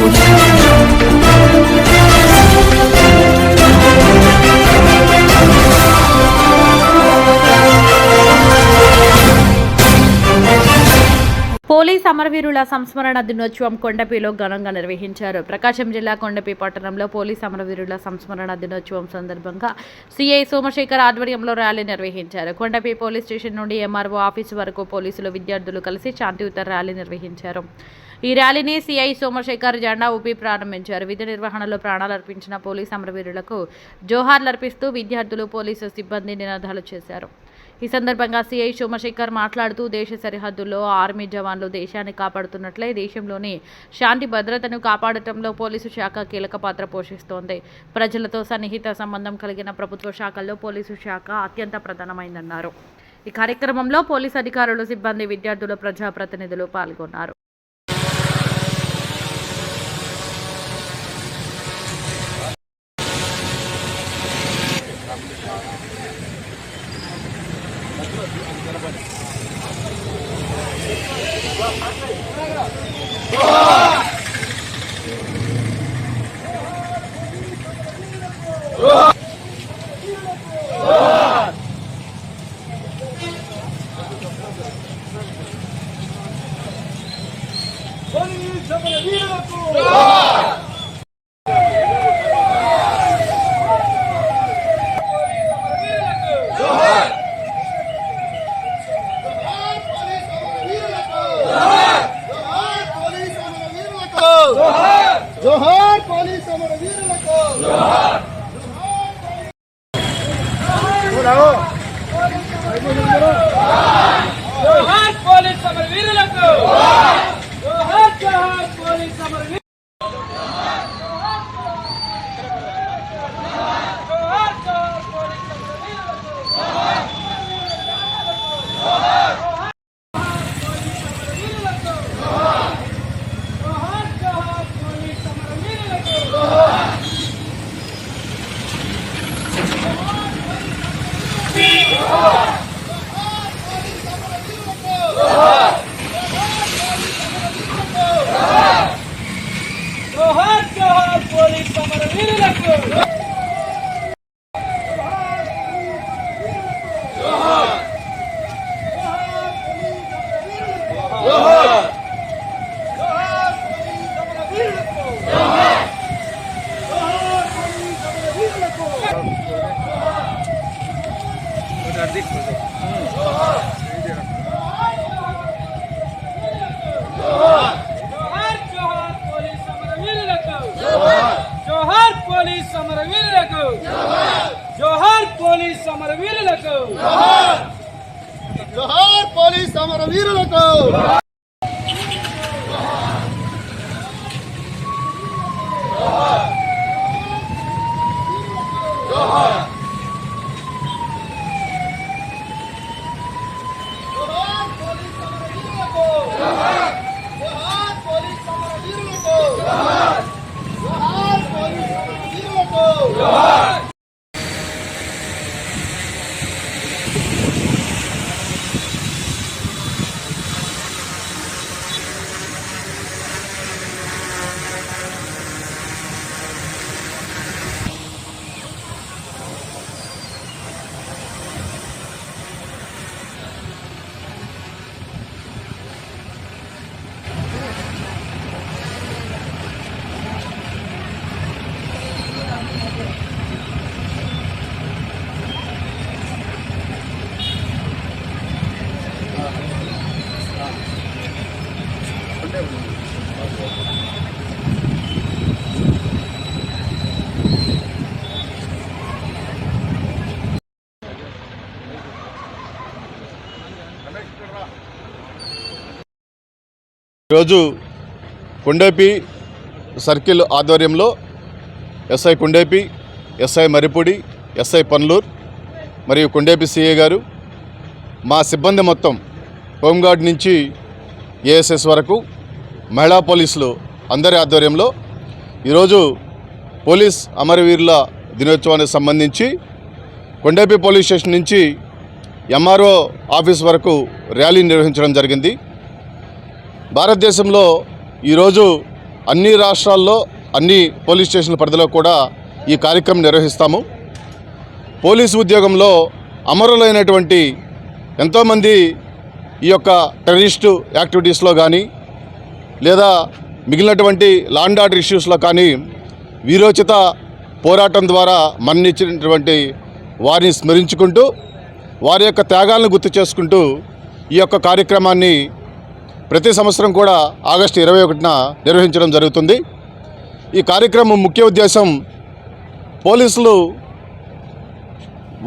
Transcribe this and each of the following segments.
Police సమరవీరుల సంస్మరణ దినోత్సవం కొండపిలో ఘనంగా నిర్వహించారు. ప్రకాశం జిల్లా కొండపి పట్టణంలో పోలీస్ అమరవీరుల సంస్మరణ దినోత్సవం సందర్భంగా సిఐ సోమశేఖర్ ఆధ్వర్యంలో ర్యాలీ నిర్వహించారు. కొండపి పోలీస్ స్టేషన్ నుండి ఎంఆర్ఓ ఆఫీసు వరకు పోలీసులు విద్యార్థులు కలిసి శాంతియుత ర్యాలీ నిర్వహించారు. ఈ ర్యాలీని సిఐ సోమశేఖర్ జెండా ఊపి ప్రారంభించారు. విధి నిర్వహణలో ప్రాణాలు అర్పించిన పోలీస్ అమరవీరులకు జోహార్లు అర్పిస్తూ విద్యార్థులు పోలీసు సిబ్బంది నినాదాలు చేశారు. ఈ సందర్భంగా సిఐ సోమశేఖర్ మాట్లాడుతూ దేశ సరిహద్దుల్లో ఆర్మీ జవాన్లు దేశాన్ని కాపాడుతున్నట్లే దేశంలోని శాంతి భద్రతను కాపాడటంలో పోలీసు శాఖ కీలక పాత్ర పోషిస్తోంది. ప్రజలతో సన్నిహిత సంబంధం కలిగిన ప్రభుత్వ శాఖల్లో పోలీసు శాఖ అత్యంత ప్రధానమైందన్నారు. ఈ కార్యక్రమంలో పోలీసు అధికారులు సిబ్బంది విద్యార్థులు ప్రజాప్రతినిధులు పాల్గొన్నారు. జోహార్ పోలీస్ అమర వీరులకు జోహార్ పోలీస్ సమర వీరులకు జోహార్ జోహార్ పోలీస్ సమర వీరులకు జోహార్ జోహార్ పోలీస్ సమర వీరులకు జోహార్ జోహార్ పోలీస్ సమర వీరులకు జోహార్ జోహార్ పోలీస్ సమర వీరులకు జోహార్ జోహార్ పోలీస్ సమర వీరులకు జోహార్ సమరవీరులకు! జోహార్ పోలీస్ సమరవీరులకు! జోహార్! పోలీస్ సమరవీరులకు వీరులకు జోహార్ పోలీస్ అమర వీరులకు జోహార్ పోలీస్ అమర వీరులకు జోహార్ పోలీస్ అమర వీరులకు ఈరోజు కుండేపి సర్కిల్ ఆధ్వర్యంలో SI Kundepi SI Marripudi SI Panlur మరియు కుండేపి సిఏ గారు మా సిబ్బంది మొత్తం హోంగార్డ్ నుంచి ఏఎస్ఎస్ వరకు మహిళా పోలీసులు అందరి ఆధ్వర్యంలో ఈరోజు పోలీస్ అమరవీరుల దినోత్సవానికి సంబంధించి కొండేపి పోలీస్ స్టేషన్ నుంచి ఎంఆర్ఓ ఆఫీస్ వరకు ర్యాలీ నిర్వహించడం జరిగింది. భారతదేశంలో ఈరోజు అన్ని రాష్ట్రాల్లో అన్ని పోలీస్ స్టేషన్ల పరిధిలో కూడా ఈ కార్యక్రమం నిర్వహిస్తాము. పోలీసు ఉద్యోగంలో అమరులైనటువంటి ఎంతోమంది ఈ యొక్క టెర్రరిస్టు యాక్టివిటీస్లో కానీ లేదా మిగిలినటువంటి లాండ్ ఆర్డర్ ఇష్యూస్లో కానీ వీరోచిత పోరాటం ద్వారా మరణించినటువంటి వారిని స్మరించుకుంటూ వారి యొక్క త్యాగాలను గుర్తు చేసుకుంటూ ఈ యొక్క కార్యక్రమాన్ని ప్రతి సంవత్సరం కూడా ఆగస్టు ఇరవై ఒకటిన నిర్వహించడం జరుగుతుంది. ఈ కార్యక్రమం ముఖ్య ఉద్దేశం పోలీసులు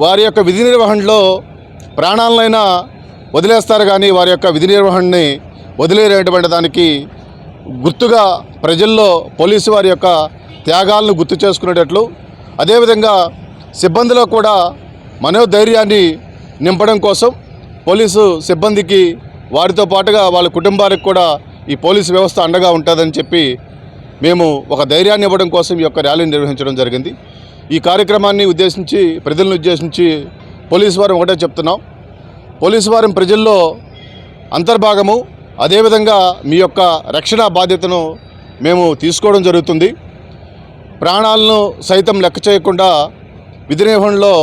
వారి యొక్క విధి నిర్వహణలో ప్రాణాలనైనా వదిలేస్తారు కానీ వారి యొక్క విధి నిర్వహణని వదిలేరేటువంటి దానికి గుర్తుగా ప్రజల్లో పోలీసు వారి యొక్క త్యాగాలను గుర్తు చేసుకునేటట్లు అదేవిధంగా సిబ్బందిలో కూడా మనోధైర్యాన్ని నింపడం కోసం పోలీసు సిబ్బందికి వారితో పాటుగా వాళ్ళ కుటుంబానికి కూడా ఈ పోలీసు వ్యవస్థ అండగా ఉంటుందని చెప్పి మేము ఒక ధైర్యాన్ని ఇవ్వడం కోసం ఈ యొక్క ర్యాలీని నిర్వహించడం జరిగింది. ఈ కార్యక్రమాన్ని ఉద్దేశించి ప్రజలను ఉద్దేశించి పోలీసు వారం ఒకటే చెప్తున్నాం. పోలీసు వారం ప్రజల్లో అంతర్భాగము అదేవిధంగా మీ యొక్క రక్షణ బాధ్యతను మేము తీసుకోవడం జరుగుతుంది. ప్రాణాలను సైతం లెక్క చేయకుండా విధి నిర్వహణలో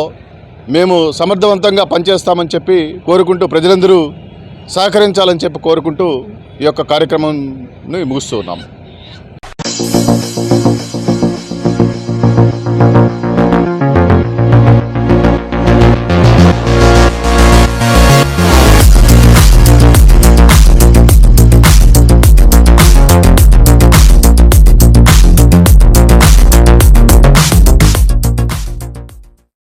మేము సమర్థవంతంగా పనిచేస్తామని చెప్పి కోరుకుంటూ ప్రజలందరూ సహకరించాలని చెప్పి కోరుకుంటూ ఈ యొక్క కార్యక్రమం ముగిస్తూ ఉన్నాము.